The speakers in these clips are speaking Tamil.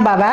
বাবা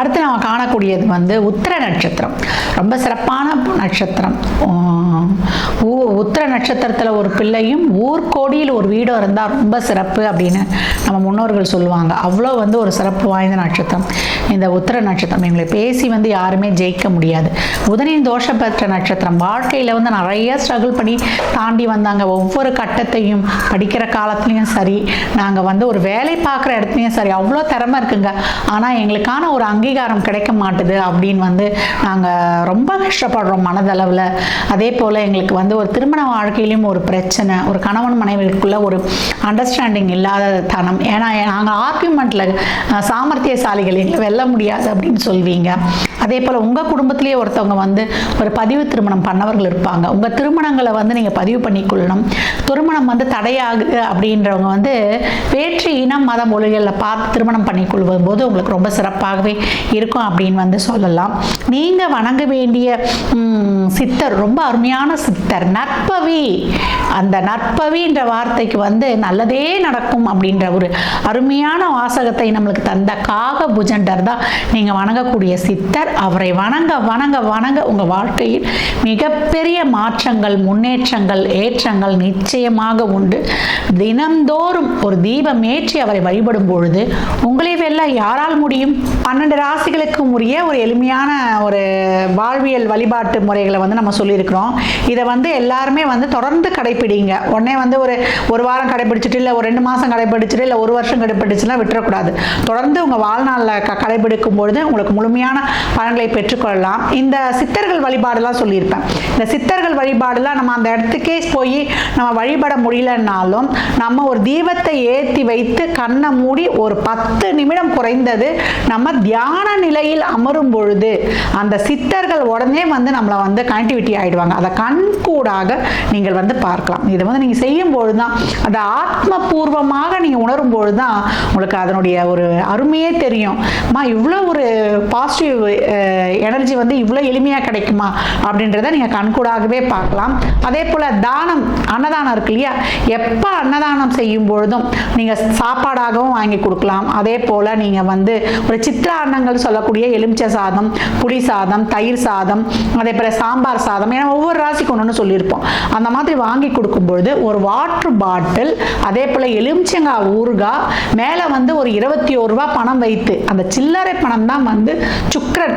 அடுத்து நம்ம காணக்கூடியது வந்து உத்திர நட்சத்திரம். ரொம்ப சிறப்பான நட்சத்திரம். உத்திர நட்சத்திரத்தில் ஒரு பிள்ளையும் ஊர்கோடியில் ஒரு வீடும் இருந்தால் ரொம்ப சிறப்பு அப்படின்னு நம்ம முன்னோர்கள் சொல்லுவாங்க. அவ்வளோ வந்து ஒரு சிறப்பு வாய்ந்த நட்சத்திரம். இந்த உத்திர நட்சத்திரம். எங்களை பேசி வந்து யாருமே ஜெயிக்க முடியாது. புதனின் தோஷம் பெற்ற நட்சத்திரம். வாழ்க்கையில் வந்து நிறைய ஸ்ட்ரகிள் பண்ணி தாண்டி வந்தாங்க. ஒவ்வொரு கட்டத்தையும் படிக்கிற காலத்துலேயும் சரி நாங்கள் வந்து ஒரு வேலை பார்க்குற இடத்துலையும் சரி அவ்வளோ திறமை இருக்குங்க. ஆனால் எங்களுக்கான ஒரு அங்கீகாரம் கிடைக்க மாட்டுது அப்படின்னு வந்து நாங்கள் ரொம்ப கஷ்டப்படுறோம் மனதளவில். அதே போல் எங்களுக்கு வந்து ஒரு திருமண வாழ்க்கையிலையும் ஒரு பிரச்சனை ஒரு கணவன் மனைவிக்குள்ளே ஒரு அண்டர்ஸ்டாண்டிங் இல்லாத தனம். ஏன்னா நாங்கள் ஆர்கியூமெண்ட்டில் சாமர்த்தியசாலிகள் எங்களை வெல்ல முடியாது அப்படின்னு சொல்வீங்க. அதே போல் உங்கள் குடும்பத்திலேயே ஒருத்தவங்க வந்து ஒரு பதிவு திருமணம் பண்ணவர்கள் இருப்பாங்க. உங்கள் திருமணங்களை வந்து நீங்கள் பதிவு பண்ணிக்கொள்ளணும். திருமணம் வந்து தடையாகுது அப்படின்றவங்க வந்து வேற்று இனம் மத மொழிகளில் பார்த்து திருமணம் பண்ணிக்கொள்வது போது உங்களுக்கு ரொம்ப சிறப்பாகவே இருக்கும் அப்படின்னு வந்து சொல்லலாம். நீங்கள் வணங்க வேண்டிய சித்தர் ரொம்ப அருமையான சித்தர் நற்பவி. அந்த நற்பவின்ற வார்த்தைக்கு வந்து நல்லதே நடக்கும் அப்படின்ற ஒரு அருமையான வாசகத்தை நம்மளுக்கு தந்த காக புஜண்டர் தான் நீங்கள் வணங்கக்கூடிய சித்தர். அவரை வணங்க வணங்க வணங்க உங்கள் வாழ்க்கையில் மிகப்பெரிய மாற்றங்கள் முன்னேற்றங்கள் ஏற்றங்கள் நிச்சயமாக உண்டு. தினம்தோறும் ஒரு தீபம் ஏற்றி அவரை வழிபடும் பொழுது உங்களை வெல்ல யாரால் முடியும்? பன்னெண்டு ராசிகளுக்கும் உரிய ஒரு எளிமையான ஒரு வாழ்வியல் வழிபாட்டு முறைகளை வந்து நம்ம சொல்லியிருக்கிறோம். இதை வந்து எல்லாருமே வந்து தொடர்ந்து கடைப்பிடிங்க. உடனே வந்து ஒரு ஒரு வாரம் கடைப்பிடிச்சிட்டு இல்லை ஒரு ரெண்டு மாதம் கடைப்பிடிச்சிட்டு இல்லை ஒரு வருஷம் கடைப்பிடிச்சுலாம் விட்டுறக்கூடாது. தொடர்ந்து உங்கள் வாழ்நாளில் க கடைபிடிக்கும் பொழுது உங்களுக்கு முழுமையான பலன்களை பெற்றுக்கொள்ளலாம். இந்த சித்தர்கள் வழிபாடுலாம் சொல்லியிருப்பேன். இந்த சித்தர்கள் வழிபாடுலாம் நம்ம அந்த இடத்துக்கே போய் நம்ம வழிபட முடியலன்னாலும் நம்ம ஒரு தீபத்தை ஏற்றி வைத்து கண்ணை மூடி ஒரு பத்து நிமிடம் குறைந்தது நம்ம தியான நிலையில் அமரும் பொழுது அந்த சித்தர்கள் உடனே வந்து நம்மளை வந்து கனெக்டிவிட்டி ஆகிடுவாங்க அதை கண்கூடாக நீங்கள் வந்து பார்க்கலாம். இதை வந்து நீங்கள் செய்யும் பொழுது தான் அதை ஆத்மபூர்வமாக நீங்கள் உணரும் பொழுது தான் உங்களுக்கு அதனுடைய ஒரு அருமையே தெரியும். அம்மா இவ்வளோ ஒரு பாசிட்டிவ் எனர்ஜி வந்து இவ்வளோ எளிமையாக கிடைக்குமா அப்படின்றத நீங்கள் கண்கூடாகவே பார்க்கலாம். அதே போல் தானம் அன்னதானம் இருக்கு இல்லையா? எப்போ அன்னதானம் செய்யும் பொழுதும் நீங்கள் சாப்பாடாகவும் வாங்கி கொடுக்கலாம். அதே போல் நீங்கள் வந்து ஒரு சித்திர அன்னங்கள் சொல்லக்கூடிய எலுமிச்சை சாதம் புளி சாதம் தயிர் சாதம் அதே போல் சாம்பார் சாதம் ஏன்னா ஒவ்வொரு ராசிக்கு ஒன்று சொல்லியிருப்போம். அந்த மாதிரி வாங்கி கொடுக்கும்பொழுது ஒரு வாட்டர் பாட்டில் அதே போல் எலுமிச்சங்காய் ஊறுகாய் மேலே வந்து ஒரு இருபத்தி ஒரு ரூபா பணம் வைத்து அந்த சில்லறை பணம் தான் வந்து சுக்ரன்